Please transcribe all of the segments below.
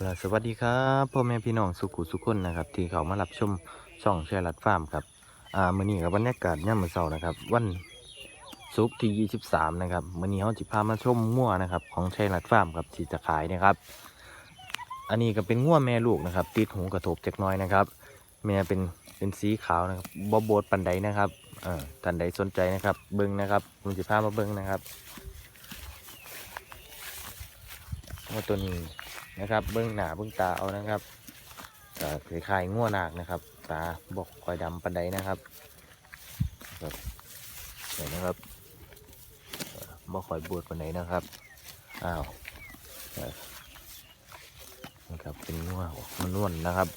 กราบสวัสดีครับพ่อแม่พี่น้องสุขุสุขคนนะครับที่เขามารับชมช่องแชร์รัดฟาร์มครับอ่ามื้อนี้กับบรรยากาศย่ามมื้อเช้านะครับ วันศุกร์ที่ 23 นะครับมื้อนี้เฮาสิพามาชมงัวนะครับของแชร์รัดฟาร์มครับที่จะขายนะครับ อันนี้ก็เป็นงัวแม่ลูกนะครับ ติดหูกระทบเจักน้อยนะครับแม่เป็นเป็นสีขาวนะครับบ่โบดปันใดนะครับเอ่อท่านใดสนใจนะครับเบิ่งนะครับผมสิพามาเบิ่งนะครับงัวตัวนี้ นะครับ เบื้องหน้าเบื้องตาเอานะครับคล้ายๆง่วหนากนะครับ ตาบอกคอยดำปันใดนะครับครับเห็นนะครับเอ่อบอกคอยบวชปันใดนะครับอ้าวนะครับเป็นง่วมันนวลนะครับ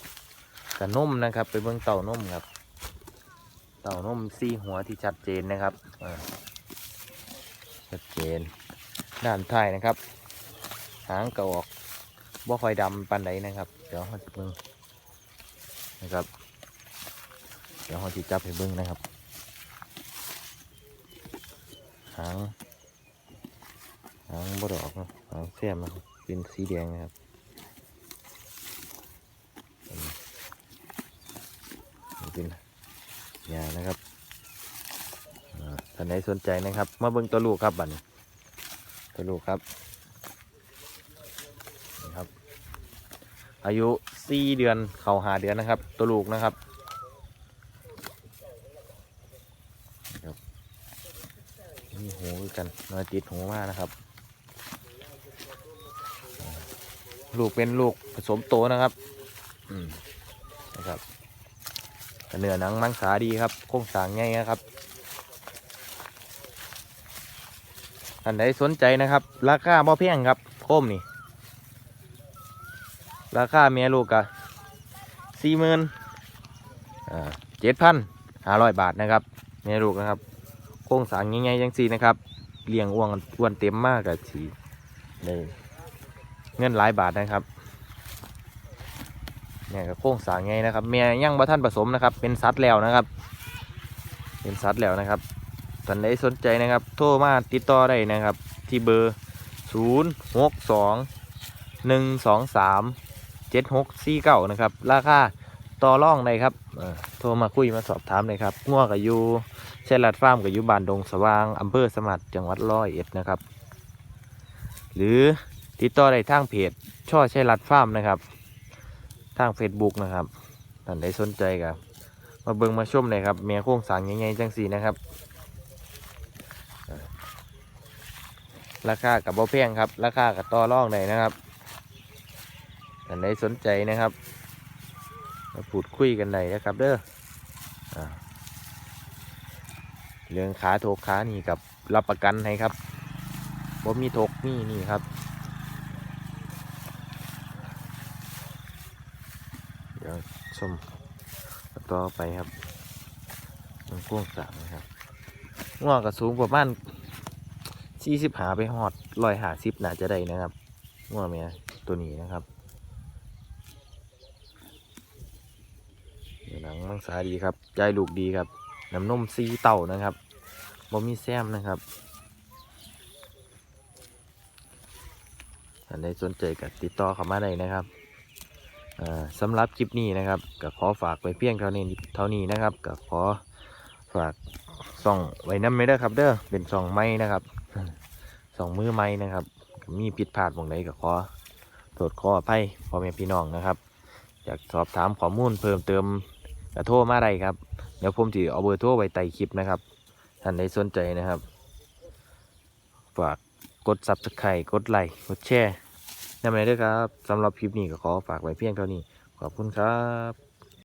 กระนุ่มนะครับไปเบื้องเต่านุ่มครับ เต่านุ่มซี่หัวที่ชัดเจนนะครับชัดเจนด้านท้ายนะครับ หางกระออก บ่ค่อยดำปานใดนะครับ เดี๋ยวเราจะเบิ่งนะครับ เดี๋ยวเราจะจับให้เบิ่งนะครับ หางหางบ่ดอกนะหางแซมนะครับเป็นสีแดงนะครับเป็นยานะครับอ่าท่านใดสนใจนะครับ มาเบิ่งตัวลูกครับบัดนตัวลูกครับนี่ครับ อายุสี่เดือนเข้าหาเดือนนะครับ ตัวลูกนะครับนี่หูกันนอยติดหูมากนะครับ ลูกเป็นลูกผสมโตนะครับ อืมนะครับเนื้อหนังมังสาดีครับ โครงสางง่ายนะครับท่านใดสนใจนะครับ ราคาบ่แพงครับโค้มนี่ ราคาเมียลูกกะสี่หมื่นเจ็ดพันห้าร้อยบาทนะครับเมียลูกนะครับ โค้งสางง่ายๆยังสี่นะครับเลี้ยงอ้วนอ้วนเต็มมากกะสีเลยเงินหลายบาทนะครับเนี่ยก็โค้งสางไงนะครับเมียย่างบะท่านผสมนะครับ เป็นซัดแล้วนะครับ เป็นซัดแล้วนะครับท่านใดสนใจนะครับ โทรมาติดต่อได้นะครับ ที่เบอร์ศูนย์หกสองหนึ่งสองสาม เจ็ดหกสี่เก้านะครับ ราคาต่อร่องได้ครับโทรมาคุยมาสอบถามเลยครับง่วกับยูเชลัดฟาร์มกับยูบานดงสว่างอำเภอสมัดจังหวัดร้อยเอ็ดนะครับ หรือติดต่อได้ทางเพจช่อเชลัดฟาร์มนะครับ ทาง Facebook นะครับท่านใดสนใจกับมาเบิ่งมาชมเลยครับเมียโค้งสางยังไงจังสีนะครับ ราคากับบ่แพงครับ ราคากับต่อร่องได้นะครับ ท่านใดสนใจนะครับมาพูดคุยกันได้นะครับ เด้ออเรื่องขาโถกขานี่กับรับประกันให้ครับบ่มีโถกนี่นี่ครับ เดี๋ยวชมต่อไปครับมันพ่วงสามนะครับง่วกับสูงประมาณสี่สิบหาไปหอดลอยหาสิบน่าจะได้นะครับง่วเมียตัวนี้นะครับ เดี๋ยวห นังมังสาดีครับใจลูกดีครับน้ำนมซีเต่านะครับบ่มีแซมนะครับท่านใดสนใจก็ติดต่อเข้ามาได้นะครับอ่าสำหรับคลิปนี้นะครับก็ขอฝากไว้เพียงเท่านี้เท่านี้นะครับก็ขอฝากส่องไว้น้ำไม่ได้อครับ เด้อเป็นส่องไม้นะครับส่องมือไม้นะครับมีผิดพลาดตรงไหนก็ขอโทษขออภัยพ่อแม่พี่น้องนะครับ อยากสอบถามข้อมูลเพิ่มเติม ก็โทรมาได้ครับ เดี๋ยวผมจะเอาเบอร์โทรไว้ใต้คลิปนะครับ ท่านใดสนใจนะครับ ฝากกดซับสไครต์กดไลค์ กดแชร์นั่นเองด้วยครับสำหรับคลิปนี้ก็ขอฝากไว้เพียงเท่านี้ ขอบคุณครับ